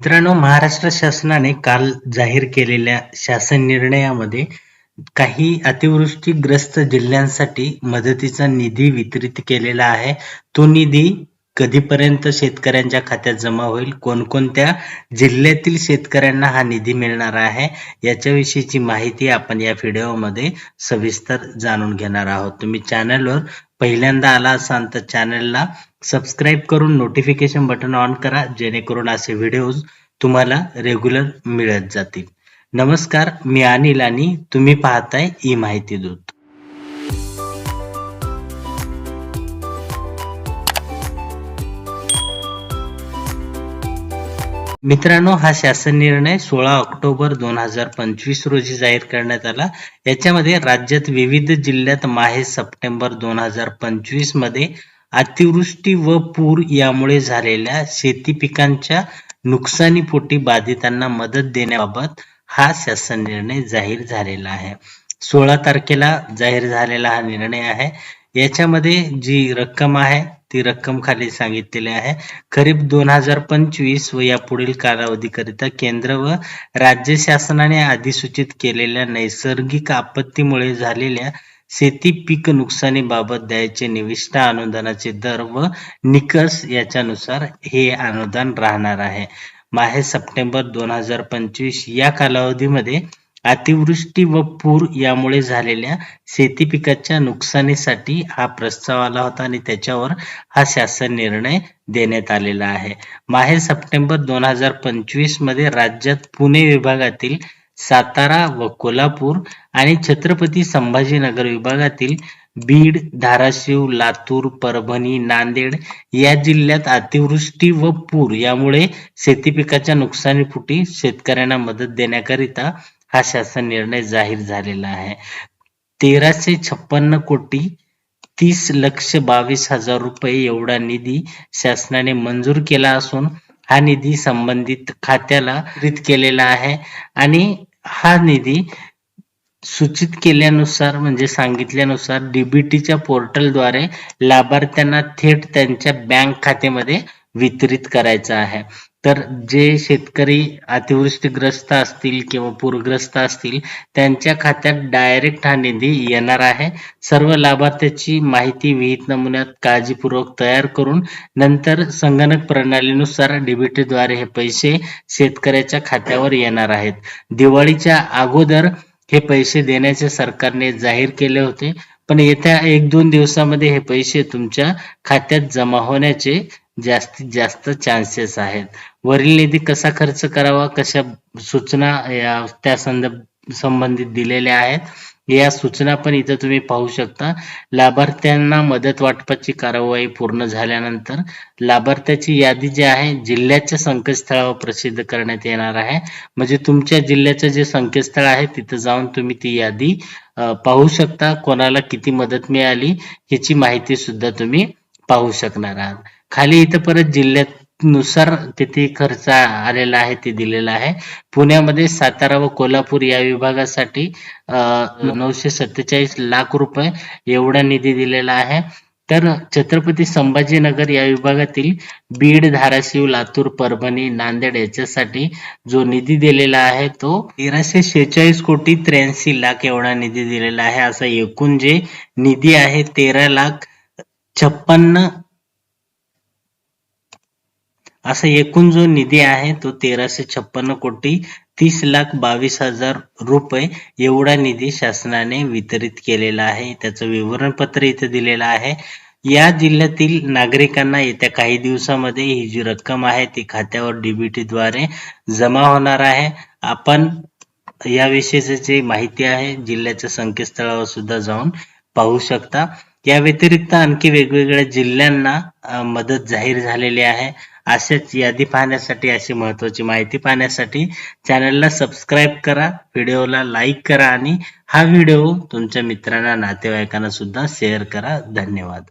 मित्रांनो महाराष्ट्र शासनाने काल जाहीर केलेल्या शासन निर्णयामध्ये काही अतिवृष्टीग्रस्त जिल्ह्यांसाठी मदतीचा निधी वितरित केलेला आहे. तो निधी कधीपर्यंत शेतकऱ्यांच्या खात्यात जमा होईल? कोणकोणत्या जिल्ह्यातील शेतकऱ्यांना हा निधी मिळणार आहे? याच्याविषयीची माहिती आपण या व्हिडिओमध्ये सविस्तर जाणून घेणार आहोत. तुम्ही चॅनलवर पहिल्यांदा आला असाल तर चॅनलला सबस्क्राईब करून नोटिफिकेशन बटन ऑन करा जेणेकरून असे व्हिडिओज तुम्हाला रेग्युलर मिळत जातील. नमस्कार मी अनिल आणि तुम्ही पाहताय ई माहिती दूत. मित्रांनो हा शासन निर्णय सोळा ऑक्टोबर दोन हजार पंचवीस रोजी जाहीर करण्यात आला. याच्यामध्ये राज्यात विविध जिल्ह्यात माहे सप्टेंबर दोन हजार पंचवीसमध्ये अतिवृष्टी व पूर यामुळे झालेल्या शेती पिकांच्या नुकसानीपोटी बाधितांना मदत देण्याबाबत हा शासन निर्णय जाहीर झालेला आहे. सोळा तारखेला जाहीर झालेला हा निर्णय आहे. याच्यामध्ये जी रक्कम आहे ती रक्कम खाली सांगितलेली आहे. खरीप दोन हजार पंचवीस व या पुढील कालावधीकरिता केंद्र व राज्य शासनाने अधिसूचित केलेल्या नैसर्गिक आपत्तीमुळे झालेल्या शेती पीक नुकसानीबाबत द्यायचे निविष्ट अनुदानाचे दर व निकष याच्यानुसार हे अनुदान राहणार आहे. माहे सप्टेंबर दोन हजार पंचवीस या कालावधीमध्ये अतिवृष्टी व पूर यामुळे झालेल्या शेती पिकाच्या नुकसानीसाठी हा प्रस्ताव आला होता आणि त्याच्यावर हा शासन निर्णय देण्यात आलेला आहे. माहे सप्टेंबर दोन हजार पंचवीसमध्ये राज्यात पुणे विभागातील सातारा व कोल्हापूर आणि छत्रपती संभाजीनगर विभागातील बीड धाराशिव लातूर परभणी नांदेड या जिल्ह्यात अतिवृष्टी व पूर यामुळे शेती पिकाच्या नुकसानीपुटी शेतकऱ्यांना मदत देण्याकरिता हा शासन निर्णय जाहीर झालेला आहे. तेराशे छप्पन्न कोटी तीस लक्ष बावीस हजार रुपये एवढा निधी शासनाने मंजूर केला असून हा निधी संबंधित खात्याला वितरित केलेला आहे आणि हा निधी सूचित केल्यानुसार म्हणजे सांगितल्यानुसार डीबीटीच्या पोर्टलद्वारे लाभार्थ्यांना थेट त्यांच्या बँक खात्यामध्ये वितरित करायचा आहे. तर जे शेतकरी अतिवृष्टीग्रस्त असतील किंवा पूरग्रस्त असतील त्यांच्या खात्यात डायरेक्ट हा निधी येणार आहे. सर्व लाभार्थ्याची माहिती विहित नमुन्यात काळजीपूर्वक तयार करून नंतर संगणक प्रणालीनुसार डीबीटीद्वारे हे पैसे शेतकऱ्याच्या खात्यावर येणार आहेत. दिवाळीच्या अगोदर हे पैसे देण्याचे सरकारने जाहीर केले होते पण येत्या एक दोन दिवसामध्ये हे पैसे तुमच्या खात्यात जमा होण्याचे जास्तीत जास्त चान्सेस आहेत. वरील निधी कसा खर्च करावा कशा सूचना या त्या संबंधित दिलेल्या आहेत या सूचना पण इथं तुम्ही पाहू शकता. लाभार्थ्यांना मदत वाटपाची कारवाई पूर्ण झाल्यानंतर लाभार्थ्याची यादी जी आहे जिल्ह्याच्या संकेतस्थळावर प्रसिद्ध करण्यात येणार आहे. म्हणजे तुमच्या जिल्ह्याचं जे संकेतस्थळ आहे तिथं जाऊन तुम्ही ती यादी पाहू शकता. कोणाला किती मदत मिळाली याची माहिती सुद्धा तुम्ही पाहू शकणार आहात. खाली इथं परत जिल्ह्यात नुसार किती खर्च आलेला आहे ते दिलेला आहे. पुण्यामध्ये सातारा व कोल्हापूर या विभागासाठी नऊशे सत्तेचाळीस लाख रुपये एवढा निधी दिलेला आहे. तर छत्रपती संभाजीनगर या विभागातील बीड धाराशिव लातूर परभणी नांदेड याच्यासाठी जो निधी दिलेला आहे तो तेराशे शेहेचाळीस कोटी त्र्याऐंशी लाख एवढा निधी दिलेला आहे. असा एकूण जे निधी आहे तेरा लाख छप्पन्न असा एकूण जो निधी आहे तो तेराशे छप्पन्न कोटी तीस लाख बावीस हजार रुपये एवढा निधी शासनाने वितरित केलेला आहे. त्याचं विवरणपत्र इथे दिलेलं आहे. या जिल्ह्यातील नागरिकांना येत्या काही दिवसामध्ये ही जी रक्कम आहे ती खात्यावर डीबीटी द्वारे जमा होणार आहे. आपण याविषयीची जी माहिती आहे. जिल्ह्याच्या संकेतस्थळावर सुद्धा जाऊन पाहू शकता. या व्यतिरिक्त आणखी वेगवेगळ्या जिल्ह्यांना मदत जाहीर झालेली आहे. अशाच यादी पाहण्यासाठी अशी महत्वाची माहिती पाहण्यासाठी चॅनलला सबस्क्राईब करा व्हिडिओला लाईक करा आणि हा व्हिडिओ तुमच्या मित्रांना नातेवाईकांना सुद्धा शेअर करा. धन्यवाद.